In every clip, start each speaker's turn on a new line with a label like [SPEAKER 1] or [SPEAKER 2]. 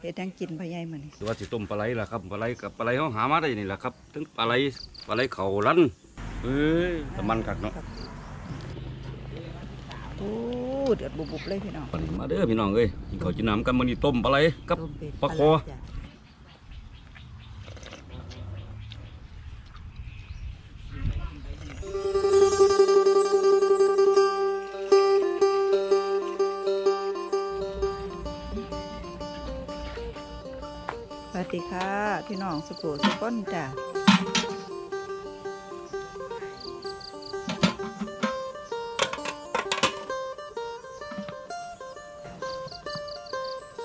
[SPEAKER 1] เฮ็ดหยังกินพ่อใหญ่มื้อนี้
[SPEAKER 2] หรือว่าสิต้มปลาไหลล่ะครับปลาไหลกับปลาไหลเขาหามาได้นี่แหละครับถึงปลาไหลปลาไหลเขาลันเอ้ยแต่มันกักเนาะ
[SPEAKER 1] โอ้เดือดบุบๆเลยพี่น้อง
[SPEAKER 2] วันนี้มาเด้อพี่น้องเอ้ยกินข้าวกินน้ำกันมื้อนี้ต้มปลาไหลกับ
[SPEAKER 1] ต้มเป็ด
[SPEAKER 2] ปลาคอ
[SPEAKER 1] วัสดีค่ะ พี่น้องสุโขสุก้นจ้ะ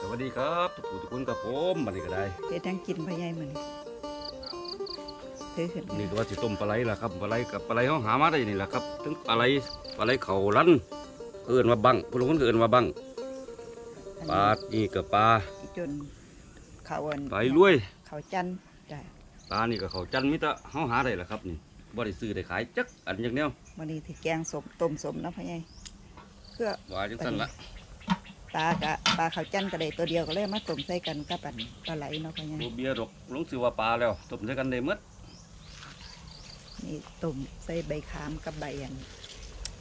[SPEAKER 2] สวัสดีครับทุกผู้ทุกคนกับผมบัดนี้ก็ได้
[SPEAKER 1] เฮ็ดหยังกินพ่อใหญ่มื้อนี้ถือขึ้น
[SPEAKER 2] นี่ก็ว่าสิต้มปลาไหลล่ะครับปลาไหลกับปลาไหลเขาหามาได้นี่แหละครับถึงปลาไหลปลาไหลเขาลันเอิ้นว่าบังผู้ลางคนก็เอิ้นว่าบังปลานี่ก็ปลา
[SPEAKER 1] จน เขาอัน
[SPEAKER 2] ปลาลวย
[SPEAKER 1] เขาจันทร์จ้ะ
[SPEAKER 2] ปลานี่ก็เขาจันทร์มิตรเฮาหาได้ล่ะครับนี่บ่ได้ซื้อได้ขายจักอันอย่างแนว
[SPEAKER 1] มื้อนี้ที่แกงสมต้มสมเนาะพ่อใหญ่เพื่อ
[SPEAKER 2] ว่าจังซั่นละ
[SPEAKER 1] ปลากะปลาเขาจันทร์ก็ได้ตัวเดียวก็เลยมาต้มใส่กันกับอันปลาไหลเนาะพ่อใหญ่
[SPEAKER 2] บ่เบียร์ดอกลงซื้อว่าปลาแล้วต้มใส่กันได้หมด
[SPEAKER 1] นี่ต้มใส่ใบขามกับใบอัน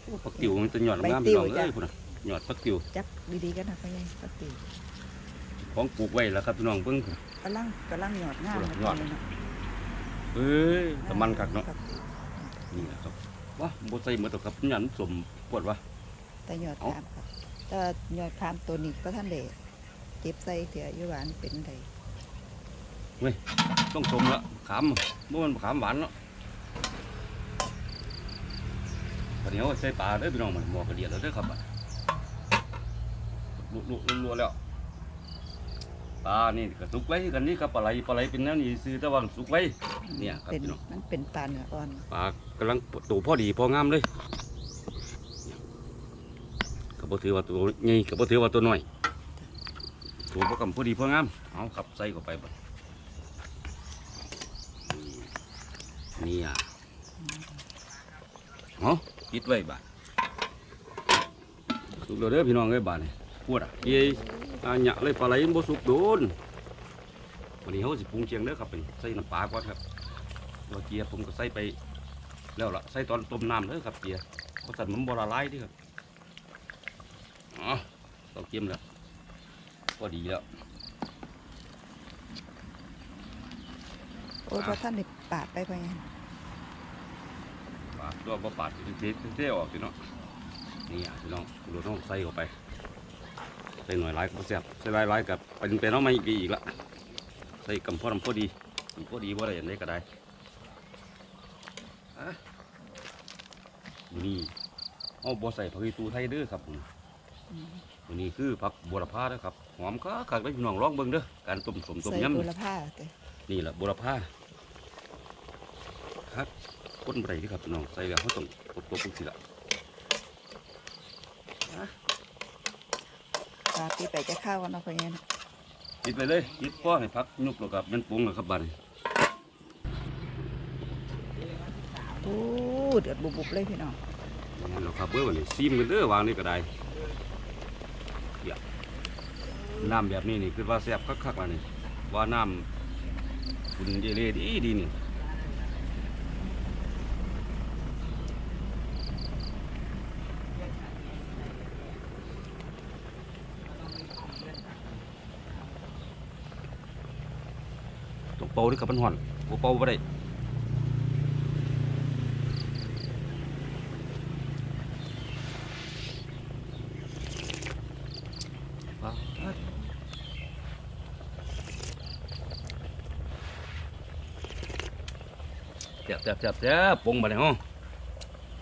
[SPEAKER 2] โอ้ผักติ๋วมันจะหยอด
[SPEAKER 1] ใบ
[SPEAKER 2] งาม
[SPEAKER 1] ติ๋
[SPEAKER 2] พี่
[SPEAKER 1] ว
[SPEAKER 2] น้อง
[SPEAKER 1] จ้ะ
[SPEAKER 2] เอ้ยพุ่นน่ะหยอดผักติ๋ว
[SPEAKER 1] จับดีๆกันนะพ่อใหญ่ปกติ
[SPEAKER 2] ของปลูกไว้แล้วครับพี่น้องเบิ่ง
[SPEAKER 1] กำลังกำลังหยอดงามนะ
[SPEAKER 2] หยอด
[SPEAKER 1] พ่อใหญ่เนาะ
[SPEAKER 2] เอ้ยแต่มันคักเนาะ
[SPEAKER 1] ครับ
[SPEAKER 2] นี่แหละครับว้าบ่ใส่หมดหรอกครับหยันสมปวดวะ
[SPEAKER 1] แต่หยอด
[SPEAKER 2] เอ้า
[SPEAKER 1] ขามครับแต่ว่าหยอดขามตัวนี้ก็ท่านเด็เก็บใส่เถื่ออยู่หวานเป็นได
[SPEAKER 2] ต้องสมละขามบ่มันขามหวานเนาะบัดนี้เอาใส่ปลาเด้อพี่น้องมันหมอกระเดียดแล้วเด้อครับบัดลุลุลุๆแล้ว ปลานี่ก็สุกไว้กันนี่ครับปลาไหลปลาไหลเป็นแนวนี้ซื้อแต่ว่าสุกไว้เนี่ยครับ
[SPEAKER 1] เป็น
[SPEAKER 2] พี่น้อง
[SPEAKER 1] มันเป็นปลาเนื้ออ่อน
[SPEAKER 2] ปลากำลังตัวพอดีพองามเลยก็บ่ถือว่าตัวใหญ่ก็บ่ถือว่าตัวน้อยตัวพอกำพอดีพองามเอาขับใส่เข้าไปบัดนี่อะเอาปิดไว้บาดสุกแล้วเด้อพี่น้องเอ้ยบาดนี่ปวดอะเย้ยอา หยะเลยปลาไหลมันบ่สุกโดนวันนี้เฮาสิปรุงเชียงเด้อครับเป็นใส่น้ำปลาก่อนครับตัวเกียร์ผมก็ใส่ไปแล้วล่ะใส่ตอนต้มน้ำเลยครับเกียร์เพราะสันมันบละลายเดิครับอ๋อเราเกียมแล้วพอดีแล้ว
[SPEAKER 1] โอ้ยพอท่านได้ปาดไปพ่อใหญ่
[SPEAKER 2] ปาดตัวบ่ปาดเทเทออกสิเนาะนี่อะพี่น้องดูน้องใส่เข้าไป ใส่หน่อยหลายก็บ่แซ่บใส่หลายหลายกับเป็นไปเน้องไม่ดีอีกละใส่กำพอดำพอดีพอดีว่าอะไรอย่างนี้ก็ได้อะนี่เอาบ่ใส่ผักอีตูไทยเด้อครับผม
[SPEAKER 1] อืม
[SPEAKER 2] อันนี้คือผักบัวละพาเด้อครับหอมคักคักเลยพี่น้องลองเบิ่งเด้อการต้มสมต้ม
[SPEAKER 1] ใส่
[SPEAKER 2] ยำ
[SPEAKER 1] บุรพาแต่
[SPEAKER 2] นี่แหละบัวละพาครับก้นไรเด้อครับพี่น้องใส่แล้วเขาต้องกดตัวปุ๊บสิละ
[SPEAKER 1] ปลาปีไปจะข้าวกันเนาะพ่อใหญ่เนาะ
[SPEAKER 2] ปิดไปเลยปิดพ่อให้พักยุบแล้วกับมันปรุงแล้วครับบัดนี้
[SPEAKER 1] โอ้เดือดบุบๆเลยพี่น้อง
[SPEAKER 2] งั้นเราครับเบื่อวันนี้ซีมกันเด้อวางนี่ก็ได้เดี๋ยวน้ำแบบนี้นี่คือว่าแซ่บคักๆแล้วนี่ว่าน้ำคุณเยเลดีดีนี่ต้องเป่าด้วยกับมันห่อนบ่เป่าบ่ได้แซ่บแซ่บแซ่บแซ่บปรุงมาเลยฮะ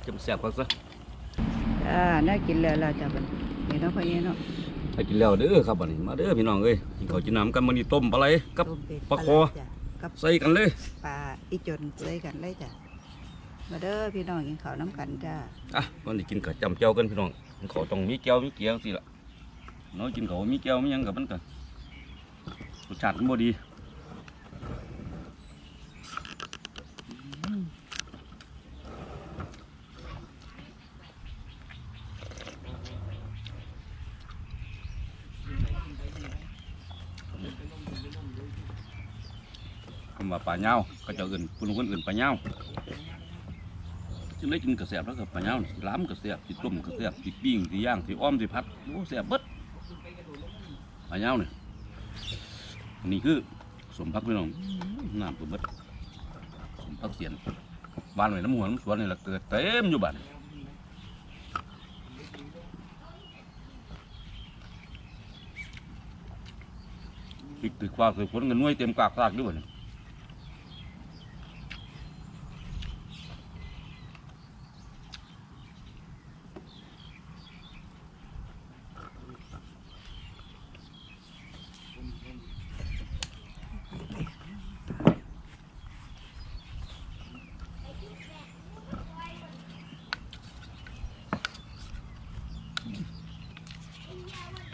[SPEAKER 2] จะมาแซ่บกว่าซะ
[SPEAKER 1] อ่าน่ากินแล้วล่ะจ้ะบัดนี้เนาะพ่อใหญ่เนาะ
[SPEAKER 2] ไปกินแล้วเด้อครับบัดนี้มาเด้อพี่น้องเอ้ยกินข้าวกินน้ำกันมื้อนี้ต้มปลาไหลกับ
[SPEAKER 1] ต้มเป็ด
[SPEAKER 2] ปลาคอ
[SPEAKER 1] จ้ะ กับ
[SPEAKER 2] ใส่กันเลย
[SPEAKER 1] ปลาอีจนเลยกันเลยจ้ะมาเด้อพี่น้องกินข้าวน้ำกันจ้า
[SPEAKER 2] อะวันนี้กินกับจำเจ้ากันพี่น้องมันขอต้องมีแก้วมีเกี๊ยวสิล่ะน้อยกินข้าวมีแก้วมีหยังกับมันก็รสชาติมันบ่ดี คำว่าปลาเน่าก็จะอื่นคุณคนอื่นปลาเน่าจึงได้กินกระแสบแล้วกับปลาเน่าล้ำกระแสบสิต้มกระแสบสิปิ้งสิย่างสิอ้อมสิพัดโอ้แสบเบิดปลาเน่าเนี่ยอันนี้คือสมพักพี่น้องน้ำตัวเบิดสมพักเสียนบ้านไว้น้ำหัวน้ำสวนนี่หละเกิดเต็มอยู่บ้านพริกตึกฟ้าคือฝนกันน่วยเต็มกากซากด้วยเนี่ย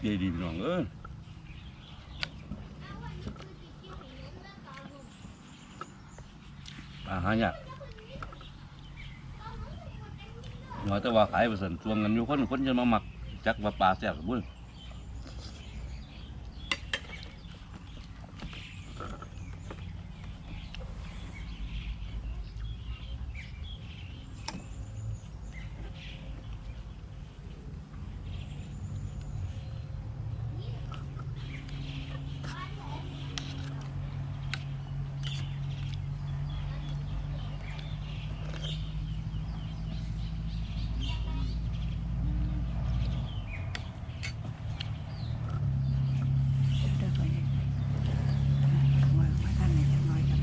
[SPEAKER 2] ดีดีพี่น้องเออปลาหารเนี่ยากน้อยแต่ว่าขายไปสันชวงกันอยู่คนคนจะมาหมักจักว่าปลาแซ่บบุ้งณ์
[SPEAKER 1] เด้อไปมามาท่านนี่จังน้อยครับ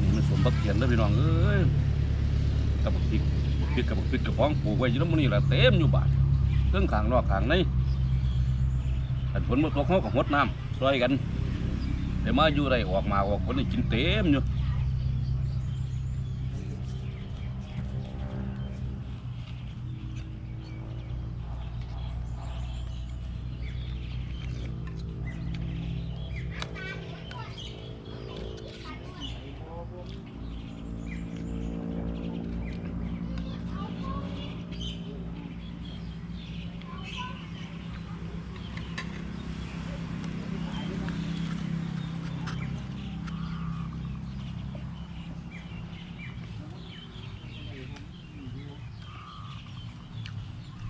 [SPEAKER 2] นี่มันสม บักเขียนเด้อพี่น้องเอ้ยกับบักพริกพริกกับบักพริกกับของปลูกไว้อยู่แล้วมื้อนี้ล่ะเต็มอยู่บ้านเครื่องข้างนอกข้างในอันฝนบ่ตกเฮาก็หดน้ำซอยกันแต่มาอยู่ได้ออกมาออกฝนนี่กินเต็มอยู่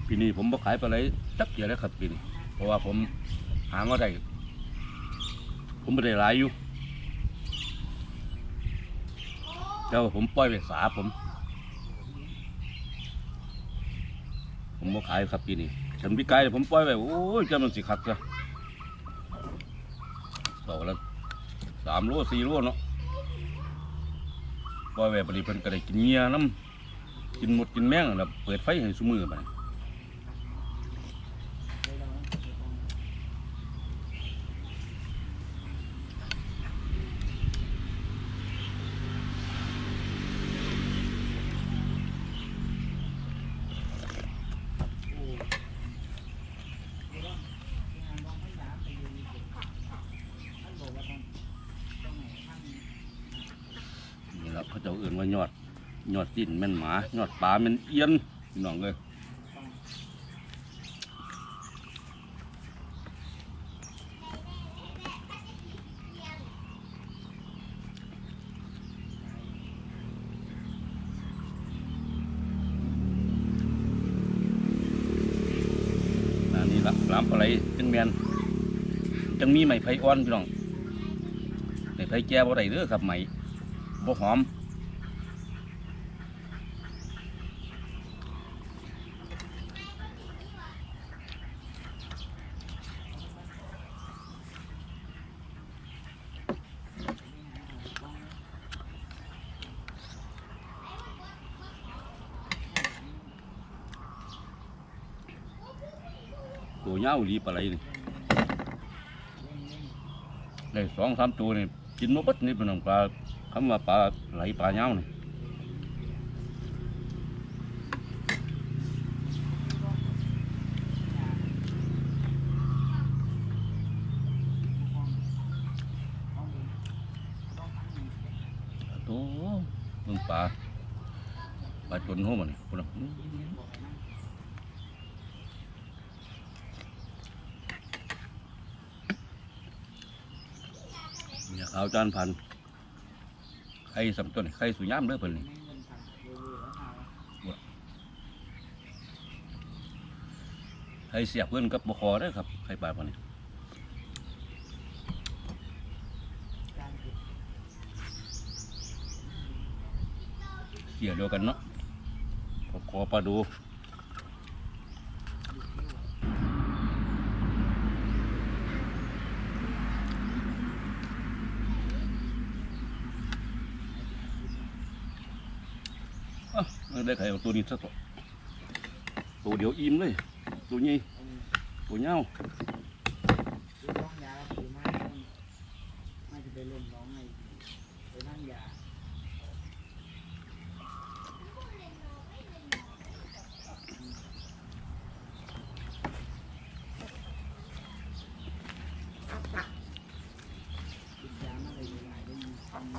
[SPEAKER 2] ปีนี้ผมบ่ขายปลาไหลจักเดียแล้วครับปีนี้เพราะว่าผมหามาได้ผมไม่ได้หลายอยู่เจ้าผมปล่อยไปสาผม ผมบ่ขายครับปีนี้ฉันพี่ไก่ผมปล่อยไปโอ้ยเจ้ามันสิคักจ้ะสองละสามโลสี่โลเนาะปล่อยไปปริเพิ่นก็ได้กินเงียน้ำกินหมดกินแมงแล้วเปิดไฟให้ซุมือไป นี่แหละเขาเอื่นว่ายอดยอดจิ้นแม่นหมายอดปลาแม่นเอียนพี่น้องเลยนนี้ละลามปลาไหลจังแมนจังมีไม้ไผ่อ่อนพี่น้องไม้ไผ่แก่บ่ได้เด้อครับไม้บ่หอม ตัว ยาวหลีปลาไหลนี่ได้สองสามตัวนี่กินมาบัดนี่เป็นของปลาคำว่าปลาไหลปลายาวนี่โอ้เบิ่งปลาปลาจนหัวมันนี่พุ่นน่ะ ข่าวจานพันไข่สำต้นไข่สุยามเด้อเพิ่นนี่ไข่เสียบเพิ่นกับบคอเด้อครับไข่ปลาพันนี่เสียเดียวกันเนาะบคอปลาดู อะ ได้ไข่เอาตัวนี้สักตัวตัวเดียวอิ่มเลย ตัวนี้ตัวเงา
[SPEAKER 3] คือร้องยาถือไม้ไม่จะไปเล่นร้องไงไปนั่งยา กินยามาเลยหลายได้ยินคำ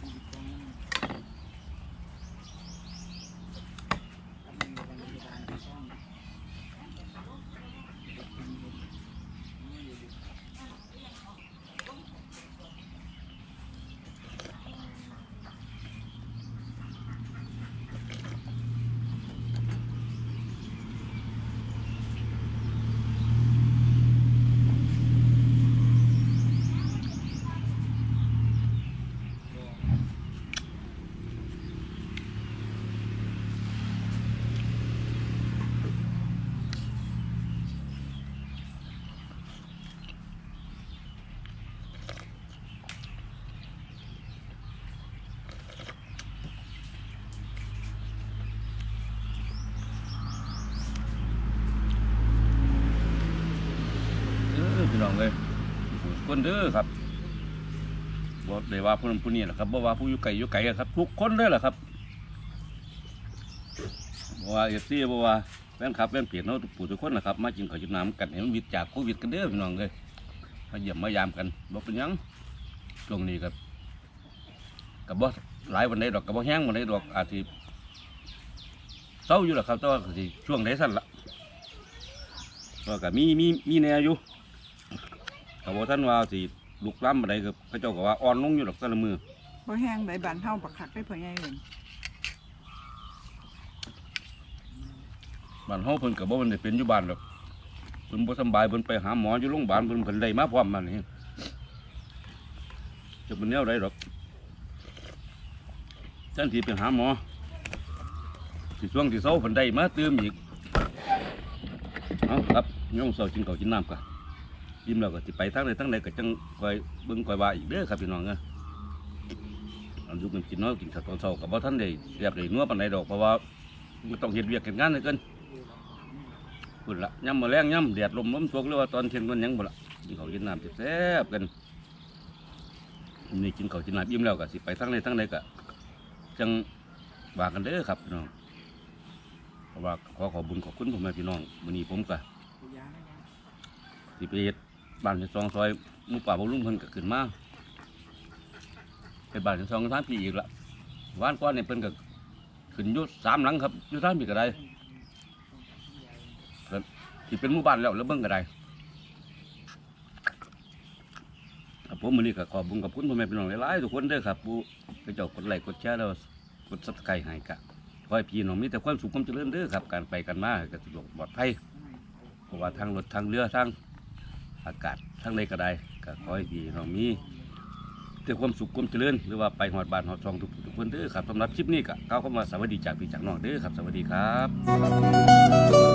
[SPEAKER 3] ต้องติดตรงนั้นถ้ามันมีโรงพยาบาลก็ต้อง
[SPEAKER 2] เออพี่น้องเลย คนเด้อครับบ่ได้ว่าผู้นั้นผู้นี้แหละครับบ่ว่าผู้อยู่ไกลอยู่ไกลอะครับ ทุกคนเลยแหละครับบ่ว่าเอฟซีบ่ว่าแฟนคลับแฟนเพจเนาะทุกผู้ทุกคนนะครับ มากินข้าวจิ้มน้ำกันให้มันวิดจากโควิดกันเด้อพี่น้องเลยมาเยี่ยมมายามกันบ่เป็นหยังช่วงนี้ครับกับบ่หลายวันใดดอกกับบ่แห้งวันใดดอกอาจสิเศร้าอยู่แหละครับแต่ว่าก็สิช่วงใดสั้นละก็ก็มีมีมีแนวอยู่ เขาบอกท่านว่าสิลุกล้ำอะไรก็พระเจ้าก็ว่าอ่อนลงอยู่ดอกแต่ละมือ
[SPEAKER 1] บ่แห้งใบบานเฮาบักคักได้พ่อใหญ่เห็น
[SPEAKER 2] บ้านเฮาเพิ่นก็บ่มันได้เป็นอยู่บ้านดอกเพิ่นบ่สำบายเพิ่นไปหาหมออยู่โรงพยาบาลเพิ่นเพิ่นได้มาพร้อมมันนี่จะเป็นแนวใดดอกท่านที่ไปหาหมอสิช่วงที่เช้าเพิ่นได้มาเติมอีกเอาครับย่องเช้ากินข้าวกินน้ำกัน ยิ้มแล้วก็สิไปทางใดทางใดก็จังคอยเบิ่งคอยว่าอีกเด้อครับพี่น้องเอ้ออันยู่กันกินเนาะกินข้าวตอนเช้ากับว่าท่านได้เรียบได้นัวปานใดดอกเพราะว่ามันต้องเฮ็ดเวียกเฮ็ดงานให้เกินพุ่นละย่ำมาแรงย่ำแดดลมลมตกหรือว่าตอนเที่ยงวันหยังบ่ละกินข้าวกินน้ำแซ่บๆกันนี่กินข้าวกินน้ำอิ่มแล้วก็สิไปทางใดทางใดก็จังว่ากันเด้อครับพี่น้องเพราะว่าขอขอบุญขอบคุณพ่อแม่พี่น้องมื้อนี้ผมก็สิไปเฮ็ด บ้านที่สองซอยหมู่ป่าบ่ลุงเพิ่นก็ขึ้นมาไปบ้านที่สองทางพี่อีกละว่านก้อนนี่เพิ่นก็ขึ้นอยู่สามหลังครับอยู่ทางพี่ก็ได้ที่เป็นหมู่บ้านแล้วแล้วเบิ่งก็ได้ครับผมมือนี้ก็ขอบคุญกับคุณพ่อแม่พี่น้องหลายๆทุกคนเด้อครับผู้ไปเจ้ากดไลค์กดแชร์แล้วกด Subscribe ให้กะขอให้พี่น้องมีแต่ความสุขความเจริญเด้อครับ การไปกันมาก็สะดวกปลอดภัยเพราะว่าทางรถทางเรือทาง อากาศทั้งในก็ได้ก็ขอให้พี่น้องมีแต่ความสุขความเจริญหรือว่าไปหอดบานหอดซองทุกทุกคนเด้อครับสำหรับคลิปนี้ก็ก้าวเข้ามาสวัสดีจากพี่จากน้องเด้อครับ สวัสดีครับ